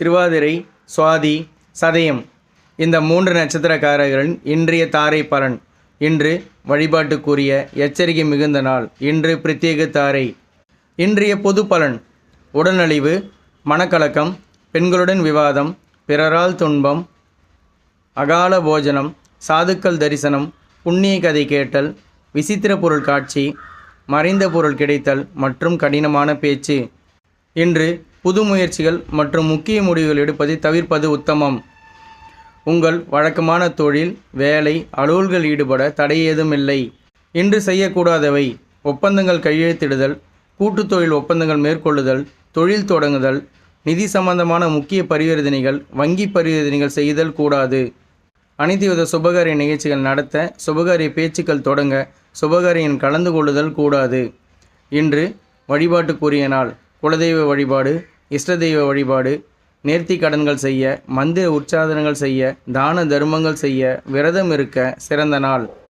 திருவாதிரை சுவாதி சதயம் இந்த மூன்று நட்சத்திரக்காரர்களின் இன்றைய தாரை பலன். இன்று வழிபாட்டுக்குரிய எச்சரிக்கை மிகுந்த நாள். இன்று பிரத்யேக தாரை. இன்றைய பொது பலன். உடல்நலிவு மனக்கலக்கம் பெண்களுடன் விவாதம் பிறரால் துன்பம் அகால போஜனம் சாதுக்கள் தரிசனம் புண்ணிய கதை கேட்டல் விசித்திர பொருள் காட்சி மறைந்த பொருள் கிடைத்தல் மற்றும் கடினமான பேச்சு. இன்று புது முயற்சிகள் மற்றும் முக்கிய முடிவுகள் எடுப்பதை தவிர்ப்பது உத்தமம். உங்கள் வழக்கமான தொழில் வேலை அலுவல்கள் ஈடுபட தடை ஏதும் இல்லை. இன்று செய்யக்கூடாதவை. ஒப்பந்தங்கள் கையெழுத்திடுதல் கூட்டுத் தொழில் ஒப்பந்தங்கள் மேற்கொள்ளுதல் தொழில் தொடங்குதல் நிதி சம்பந்தமான முக்கிய பரிவர்த்தனைகள் வங்கி பரிவர்த்தனைகள் செய்தல் கூடாது. அனைத்து வித சுபகாரிய நிகழ்ச்சிகள் நடத்த சுபகாரிய பேச்சுக்கள் தொடங்க சுபகாரியின் கலந்து கொள்ளுதல் கூடாது. இன்று வழிபாட்டுக்குரிய நாள். குலதெய்வ வழிபாடு இஷ்ட தெய்வ வழிபாடு நேர்த்தி கடன்கள் செய்ய மந்திர உற்சாதனங்கள் செய்ய தான தர்மங்கள் செய்ய விரதம் இருக்க சிறந்த நாள்.